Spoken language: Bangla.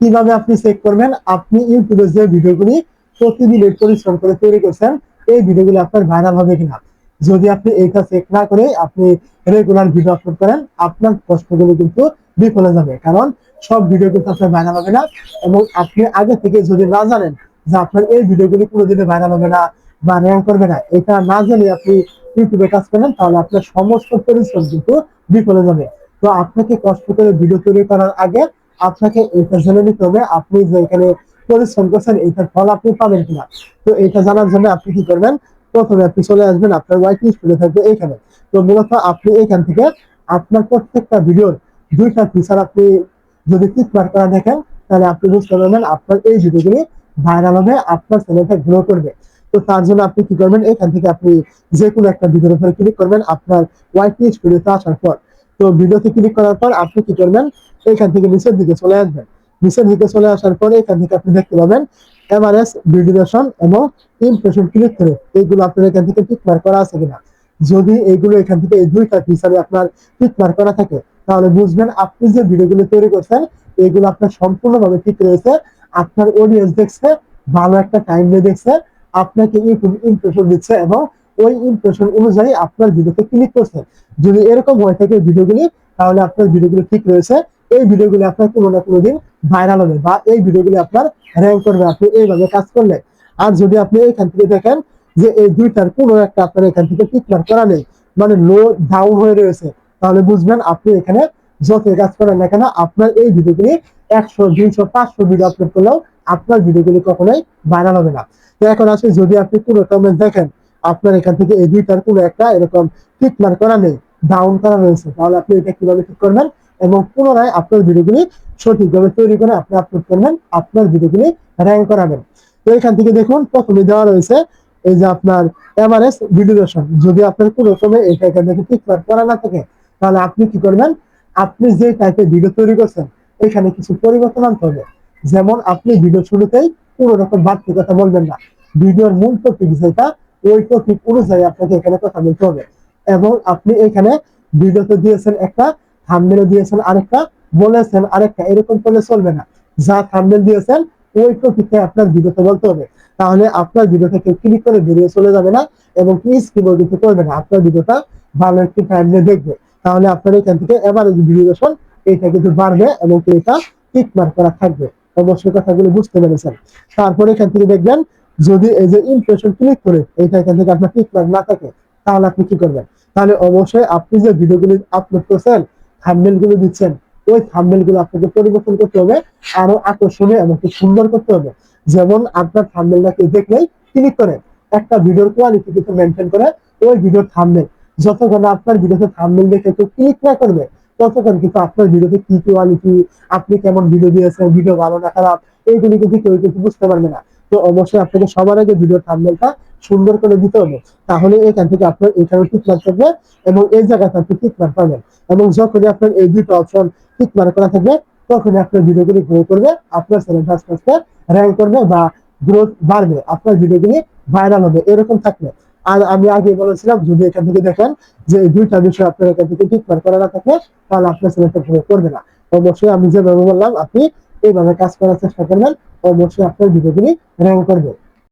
কীভাবে আপনি চেক করবেন? আপনি ইউটিউবে যে ভিডিওগুলি প্রতিদিন পরিশ্রম করে তৈরি করছেন, এই ভিডিওগুলি আপনার ভাইরাল হবে কিনা? যদি আপনি এইটা চেক না করে আপনি রেগুলার ভিডিও আপলোড করেন, আপনার কষ্টগুলো কিন্তু বিফলে যাবে। কারণ সব ভিডিও কিন্তু আপনার ভাইরাল হবে না এবং আপনি আগে থেকে যদি না জানেন যে আপনার এই ভিডিওগুলি কোনোদিনে ভাইরাল হবে না বা র্যাঙ্ক করবে না, এটা না জেনে আপনি ইউটিউবে কাজ করেন, তাহলে আপনার সমস্ত পরিশ্রম কিন্তু বিফলে যাবে। তো আপনাকে কষ্ট করে ভিডিও তৈরি করার আগে আপনাকে এটা জেনে নিতে হবে, আপনি যে এখানে পরিশ্রম করছেন, এইটার ফল আপনি পাবেন কিনা। তো এটা জানার জন্য আপনি কি করবেন? প্রথমে আপনি চলে আসবেন, আপনার ওয়াইট লিস্ট থাকবে এখানে। তো মূলত আপনি এখান থেকে আপনার প্রত্যেকটা ভিডিওর দুইটা ফিচার আপনি যদি টিক মার্ক করা দেখেন, তাহলে আপনি বুঝতে পারবেন আপনার এই ভিডিওগুলি ভাইরাল হবে, আপনার চ্যানেলটা গ্রো করবে। তো তার জন্য আপনি কি করবেন? এখান থেকে আপনি যে কোনো একটা ভিডিওর উপরে ক্লিক করবেন, আপনার ওয়াইট লিস্ট ভিডিওতে আসার পর। তো ভিডিওতে ক্লিক করার পর আপনি কি করবেন? এখান থেকে নিচের দিকে চলে আসবেন। নিচের দিকে চলে আসার পরে এখান থেকে আপনি দেখতে পাবেন এমআরএস ভিডিওশন এবং ইমপ্রেশন ক্লিক করে এইগুলো আপনার এখান থেকে টিক মার্ক করা আছে কিনা। যদি এইগুলো এখান থেকে এই দুইটা ফিচারে আপনার টিক মার্ক করা থাকে, তাহলে বুঝবেন আপনি যে ভিডিওগুলো তৈরি করছেন, এগুলো আপনার সম্পূর্ণভাবে ঠিক রয়েছে। আপনার অডিয়েন্স দেখছে, ভালো একটা টাইম নিয়ে দেখছে, আপনাকে ইউটিউব ইমপ্রেশন দিচ্ছে এবং ওই ইমপ্রেশন অনুযায়ী আপনার ভিডিওতে ক্লিক করছে। যদি এরকম হয়ে থাকে ভিডিওগুলি তাহলে আপনার ভিডিওগুলো ঠিক রয়েছে। এই ভিডিওগুলি আপনার কোনো না কোনো দিন ভাইরাল হবে বা এই ভিডিওগুলি আপনার র্যাঙ্ক করবে, আপনি এইভাবে কাজ করলে। আর যদি আপনি এখান থেকে দেখেন যে এই দুইটার কোনো একটা আপনার এখান থেকে টিক করা নেই মানে লো ডাউন হয়ে রয়েছে, তাহলে বুঝবেন আপনি এখানে যত কাজ করেন না কেন, আপনার এই ভিডিওগুলি একশো, দুইশো, পাঁচশো ভিডিও আপলোড করলেও আপনার ভিডিওগুলি কখনোই ভাইরাল হবে না। তো এখন আসে, যদি আপনি কোনো কমেন্ট দেখেন আপনার এখান থেকে এই দুইটার কোনো একটা এরকম টিক মার্ক করা নেই ডাউন করা রয়েছে। তাহলে আপনি এটা কীভাবে ঠিক করবেন? এবং পুনরায় আপনার ভিডিওগুলি সঠিকভাবে তৈরি করে আপনি আপলোড করবেন, আপনার ভিডিওগুলি র্যাঙ্ক করাবেন। তো এখান থেকে দেখুন, প্রথমে দেওয়া রয়েছে এই যে আপনার এমআরএস ভিডিওশন যদি আপনার কোনো সময় এটা এখান থেকে ঠিক মার্ক করা না থাকে, তাহলে আপনি কি করবেন? আপনি যে টাইপের ভিডিও তৈরি করছেন, এখানে কিছু পরিবর্তন আনতে হবে। যেমন আপনি ভিডিও শুরুতেই কোনো রকম বাড়তি কথা বলবেন না। ভিডিওর মূল টপিক যেটা অনুযায়ী আপনাকে এখানে কথা বলতে হবে। এবং আপনি এখানে দিয়েছেন একটা দিয়েছেন আরেকটা, বলেছেন আরেকটা, এরকম করলে চলবে না। যা দিয়েছেন, ওই টপিকে আপনার ভিডিওতে বলতে হবে। তাহলে আপনার ভিডিওটা কেউ ক্লিক করে বেরিয়ে চলে যাবে না এবং কিবোর্ড দিতে করবে না। আপনার ভিডিওটা ভালো একটি থাম্বনেল দেখবে। তাহলে আপনার এখান থেকে এবার ভিডিওশন এটা কিন্তু বাড়বে এবং এটা টিক মার্ক করা থাকবে। অবশ্যই কথাগুলো বুঝতে পেরেছেন। তারপরে এখান থেকে দেখবেন যদি এই যে ইমপ্রেশন ক্লিক করে এইটা এখান থেকে আপনার মার্ক না থাকে, তাহলে আপনি কি করবেন? তাহলে অবশ্যই আপনি যে ভিডিওগুলি আপলোড করছেন থাম্বনেলগুলো দিচ্ছেন, ওই থাম্বনেলগুলো আপনাকে পরিবর্তন করতে হবে, আরও আকর্ষণীয় এবং সুন্দর করতে হবে। যেমন আপনার থাম্বনেলটাকে দেখলেই ক্লিক করে, একটা ভিডিওর কোয়ালিটি কিন্তু মেনটেন করে, ওই ভিডিওর থাম্বনেল যতক্ষণ আপনার ভিডিওতে থাম্বনেল দেখে কেউ ক্লিক না করবে, ততক্ষণ কিন্তু আপনার ভিডিওতে কি কোয়ালিটি আপনি কেমন ভিডিও দিয়েছেন ভিডিও ভালো না খারাপ, এইগুলি কিন্তু কেউ কিন্তু বুঝতে পারবে না। তো অবশ্যই আপনাকে সবার আগে ভিডিওর থাম্বনেলটা সুন্দর করে দিতে হবে। তাহলে এখান থেকে আপনার এখানে টিক মার্ক থাকবে এবং এই জায়গাতে আপনি টিক মার্ক পাবেন এবং যখনই আপনার এই দুটো অপশন টিক মার্ক করা থাকবে, তখনই আপনার ভিডিওগুলি গ্রো করবে, আপনার চ্যানেলটা আস্তে আস্তে র্যাঙ্ক করবে বা গ্রোথ বাড়বে, আপনার ভিডিওগুলি ভাইরাল হবে, এরকম থাকলে আর আমি আগে বলেছিলাম, যদি এখান থেকে দেখেন যে দুইটা বিষয় আপনার এখান থেকে মার্ক করা না থাকে, তাহলে আপনার চ্যানেলটা গ্রো করবে না। অবশ্যই আমি যেভাবে বললাম, আপনি এইভাবে কাজ করার চেষ্টা করবেন। অবশ্যই আপনার ভিডিওগুলি র্যাঙ্ক করবে।